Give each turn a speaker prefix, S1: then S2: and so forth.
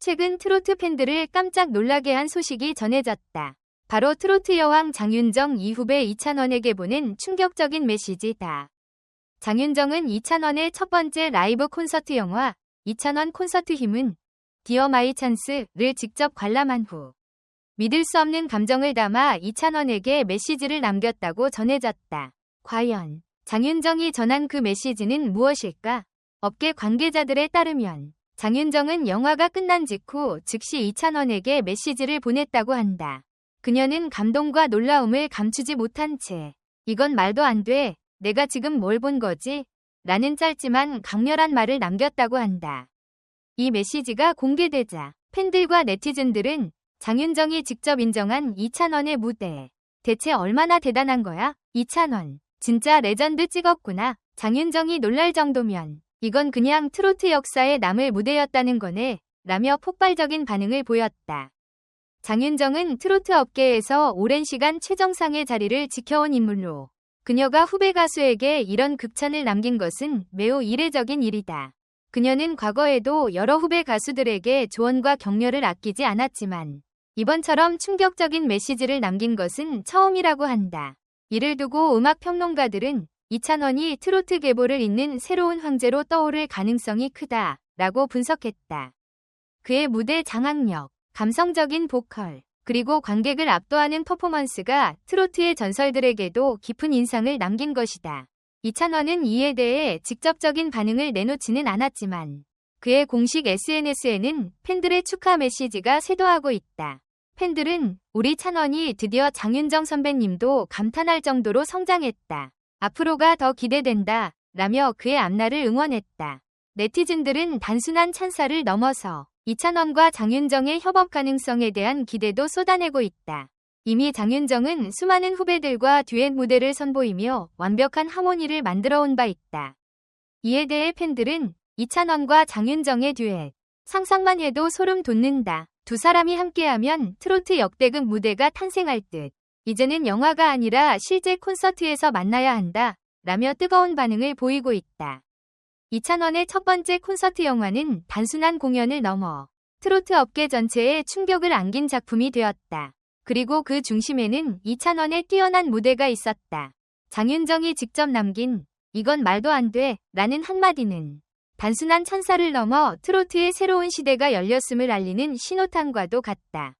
S1: 최근 트로트 팬들을 깜짝 놀라게 한 소식이 전해졌다. 바로 트로트 여왕 장윤정 이후배 이찬원에게 보낸 충격적인 메시지다. 장윤정은 이찬원의 첫 번째 라이브 콘서트 영화 이찬원 콘서트 힘은 디어 마이 찬스를 직접 관람한 후 믿을 수 없는 감정을 담아 이찬원에게 메시지를 남겼다고 전해졌다. 과연 장윤정이 전한 그 메시지는 무엇일까? 업계 관계자들에 따르면 장윤정은 영화가 끝난 직후 즉시 이찬원에게 메시지를 보냈다고 한다. 그녀는 감동과 놀라움을 감추지 못한 채 이건 말도 안 돼. 내가 지금 뭘 본 거지? 라는 짧지만 강렬한 말을 남겼다고 한다. 이 메시지가 공개되자 팬들과 네티즌들은 장윤정이 직접 인정한 이찬원의 무대. 대체 얼마나 대단한 거야? 이찬원. 진짜 레전드 찍었구나. 장윤정이 놀랄 정도면 이건 그냥 트로트 역사에 남을 무대였다는 거네. 라며 폭발적인 반응을 보였다. 장윤정은 트로트 업계에서 오랜 시간 최정상의 자리를 지켜온 인물로 그녀가 후배 가수에게 이런 극찬을 남긴 것은 매우 이례적인 일이다. 그녀는 과거에도 여러 후배 가수들에게 조언과 격려를 아끼지 않았지만 이번처럼 충격적인 메시지를 남긴 것은 처음이라고 한다. 이를 두고 음악 평론가들은 이찬원이 트로트 계보를 잇는 새로운 황제로 떠오를 가능성이 크다 라고 분석했다. 그의 무대 장악력, 감성적인 보컬, 그리고 관객을 압도하는 퍼포먼스가 트로트의 전설들에게도 깊은 인상을 남긴 것이다. 이찬원은 이에 대해 직접적인 반응을 내놓지는 않았지만 그의 공식 SNS에는 팬들의 축하 메시지가 쇄도하고 있다. 팬들은 우리 찬원이 드디어 장윤정 선배님도 감탄할 정도로 성장했다. 앞으로가 더 기대된다. 라며 그의 앞날을 응원했다. 네티즌들은 단순한 찬사를 넘어서 이찬원과 장윤정의 협업 가능성에 대한 기대도 쏟아내고 있다. 이미 장윤정은 수많은 후배들과 듀엣 무대를 선보이며 완벽한 하모니를 만들어 온 바 있다. 이에 대해 팬들은 이찬원과 장윤정의 듀엣, 상상만 해도 소름 돋는다. 두 사람이 함께하면 트로트 역대급 무대가 탄생할 듯. 이제는 영화가 아니라 실제 콘서트에서 만나야 한다. 라며 뜨거운 반응을 보이고 있다. 이찬원의 첫 번째 콘서트 영화는 단순한 공연을 넘어 트로트 업계 전체에 충격을 안긴 작품이 되었다. 그리고 그 중심에는 이찬원의 뛰어난 무대가 있었다. 장윤정이 직접 남긴 이건 말도 안 돼 라는 한마디는 단순한 찬사를 넘어 트로트의 새로운 시대가 열렸음을 알리는 신호탄과도 같다.